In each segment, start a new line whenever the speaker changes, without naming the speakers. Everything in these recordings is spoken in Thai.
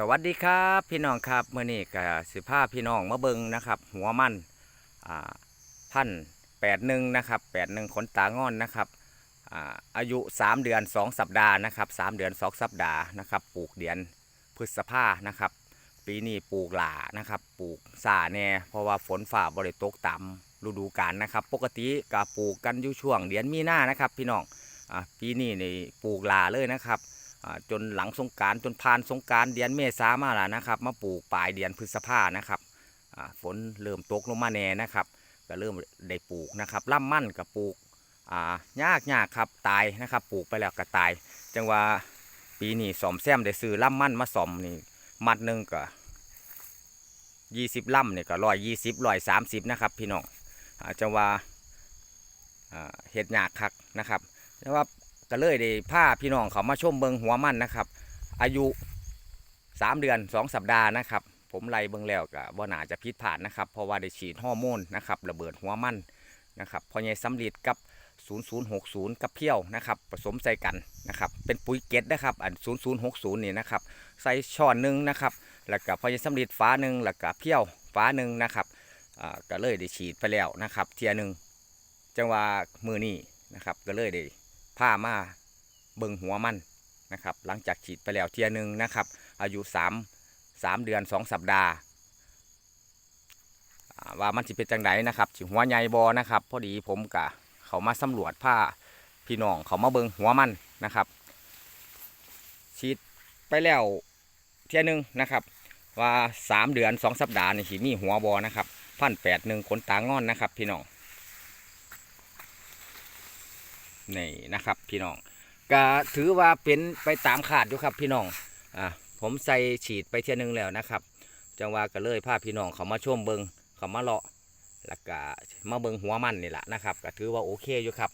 สวัสดีครับพี่น้องครับเมื่อนี้กับสิพาพี่น้องมาเบิงนะครับ หัวมันอ่าพันแปดหนึ่งนะครับแปดหนึ่งขนตางอนนะครับอ่าอายุ 3 เดือน 2 สัปดาห์นะครับ3เดือน 2 สัปดาห์นะครับปลูกเดือนพฤษภานะครับ ปีนี้ปลูกหลานะครับปลูกสาแน่เพราะว่าฝนฝ่าบริตกต่ำฤดูกาลนะครับ ปกติก็ปลูกกันอยู่ช่วงเดือนมีนานะครับ พี่น้องอ่าปีนี้ในปลูกหลาเลยนะครับ จนหลังสงการจนผ่านสงการเดือนเมษามาแล้วนะครับ มาปลูกปลายเดือนพฤษภานะครับฝนเริ่มตกลงมาแน่นะครับ ก็เริ่มได้ปลูกนะครับล่ำมั่นกับปลูกยากยากครับตายนะครับ ปลูกไปแล้วก็ตาย จังว่าปีนี้สอมแซมได้ซื้อล่ำมั่นมาสอมนี่มัดหนึ่งก็ยี่สิบล่ำเนี่ยก็ร้อยยี่สิบร้อยสามสิบนะครับ พี่น้องอจังว่าอ่าเห็ดยากคักนะครับแต่ว่า ก็เลยได้พาพี่น้องเขามาชมเบิงหัวมันนะครับ อายุ 3 เดือน 2 สัปดาห์นะครับ ผมไล่เบิงแล้วก็บ่น่าจะพิษผ่านนะครับ เพราะว่าได้ฉีดฮอร์โมนนะครับระเบิดหัวมันนะครับพอใหญ่สำลีดกับ 0060 กับเพี้ยวนะครับผสมใส่กันนะครับเป็นปุ๋ยเก็ดนะครับอัน 0060 นี่นะครับใส่ช้อนหนึ่งนะครับแล้วก็พอใหญ่สำลีดฟ้าหนึ่งแล้วก็เพี้ยวฟ้าหนึ่งนะครับอ่าก็เลยได้ฉีดไปแล้วนะครับ เทียหนึ่งจังว่ามือนี้นะครับก็เลยได้ ผ้ามาเบิ่งหัวมันนะครับ หลังจากฉีดไปแล้วเทียหนึ่งนะครับ อายุ3 3เดือน 2 สัปดาห์ ว่ามันสิเป็นจังไดนะครับสิหัวใหญ่บอนะครับ พอดีผมกะเขามาสำรวจผ้าพี่น้องเขามาเบิ่งหัวมันนะครับ ฉีดไปแล้วเทียหนึ่งนะครับ ว่า 3 เดือน 2 สัปดาห์นี่สิมีหัวบอนะครับพันแปดหนึ่งขนตางอนนะครับ พี่น้อง นี่นะครับ พี่น้องก็ถือว่าเป็นไปตามขาดอยู่ครับพี่น้องอ่าผมใส่ฉีดไปเทียหนึงแล้วนะครับ จังว่าก็เลยพาพี่น้องเขามาชมเบิงเขามาเลาะแล้วก็มาเบิงหัวมันนี่แหละนะครับ ก็ถือว่าโอเคอยู่ครับ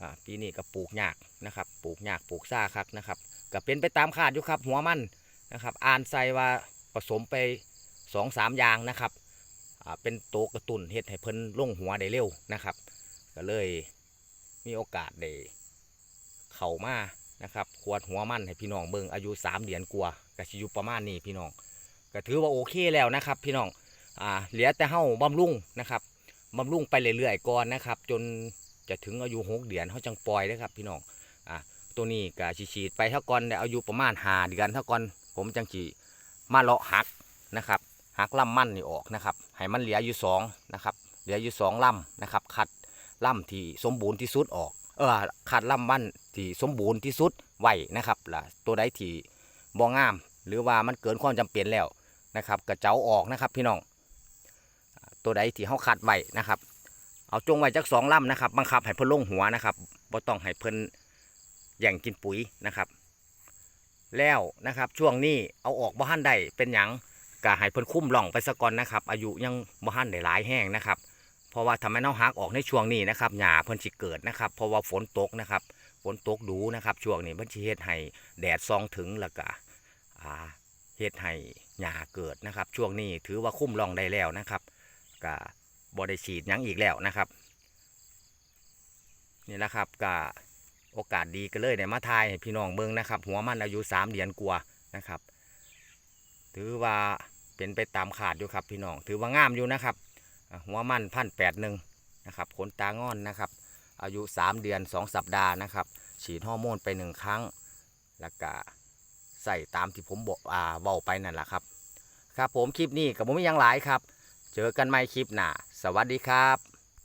อ่าปีนี้ก็ปลูกยากนะครับ ปลูกยากปลูกซ่าครับนะครับก็เป็นไปตามขาดอยู่ครับ หัวมันนะครับ อ่านใส่ว่าผสมไปสองสามอย่างนะครับอ่าเป็นโตกระตุนเฮ็ดให้เพิ่นลงหัวได้เร็วนะครับ ก็เลย มีโอกาสได้เข้ามานะครับขวดหัวมันให้พี่น้องเบิ่งอายุ3เดือนกว่าก็สิอยู่ประมาณนี้พี่น้องก็ถือว่าโอเคแล้วนะครับ พี่น้องอ่าเหลือแต่เฮาบำรุงนะครับบำรุงไปเรื่อยๆก่อนนะครับ จนจะถึงอายุ6เดือนเฮาจังปล่อยนะครับ พี่น้องอ่าตัวนี้ก็สิฉีดไปเท่าก่อนได้อายุประมาณ5เดือนเท่าก่อนผมจังสิมาเลาะหักนะครับหักลำมันนี่ออกนะครับให้มันเหลืออยู่สองนะครับเหลืออยู่สองลำนะครับคัด ล่ำที่สมบูรณ์ที่สุดออก เออขาดล่ำมันที่สมบูรณ์ที่สุดไว้นะครับล่ะตัวใดที่บ่งาม หรือว่ามันเกินความจำเป็นแล้วนะครับกระเจ้าออกนะครับพี่น้องตัวใดที่เขาขาดไว้นะครับเอาจงไว้จักสองล่ำนะครับบังคับให้เพิ่นลงหัวนะครับบ่ต้องให้เพิ่นแย่งกินปุ๋ยนะครับ แล้วนะครับช่วงนี้เอาออกบ่หันได้เป็นหยังก็ให้เพิ่นคุ้มหล่องไปซะก่อนนะครับ อายุยังบ่หันได้หลายแห้งนะครับ เพราะว่าทำให้น้องฮักออกในช่วงนี้นะครับหญ้าเพิ่นสิเกิดนะครับ เพราะว่าฝนตกนะครับ ฝนตกดูนะครับ ช่วงนี้เพิ่นสิเฮ็ดให้แดดซองถึงแล้วก็อ่าเฮ็ดให้หญ้าเกิดนะครับ ช่วงนี้ถือว่าคุ้มรองได้แล้วนะครับก็บ่ได้ฉีดยังอีกแล้วนะครับนี่นะครับก็โอกาสดีก็เลยได้มาทายพี่น้องเบิ่งนะครับ หัวมันอายุ3เดือนกว่านะครับ ถือว่าเป็นไปตามขาดอยู่ครับพี่น้อง ถือว่างามอยู่นะครับ หัวมันพันแปดหนึ่งนะครับขนตางอนนะครับ อายุ 3 เดือน 2 สัปดาห์นะครับ ฉีดฮอร์โมนไปหนึ่งครั้ง แล้วก็ใส่ตามที่ผมบอกอ่าเบาไปนั่นแหละครับ ครับผมคลิปนี้กับผมมียังหลายครับ เจอกันใหม่คลิปหน้าสวัสดีครับ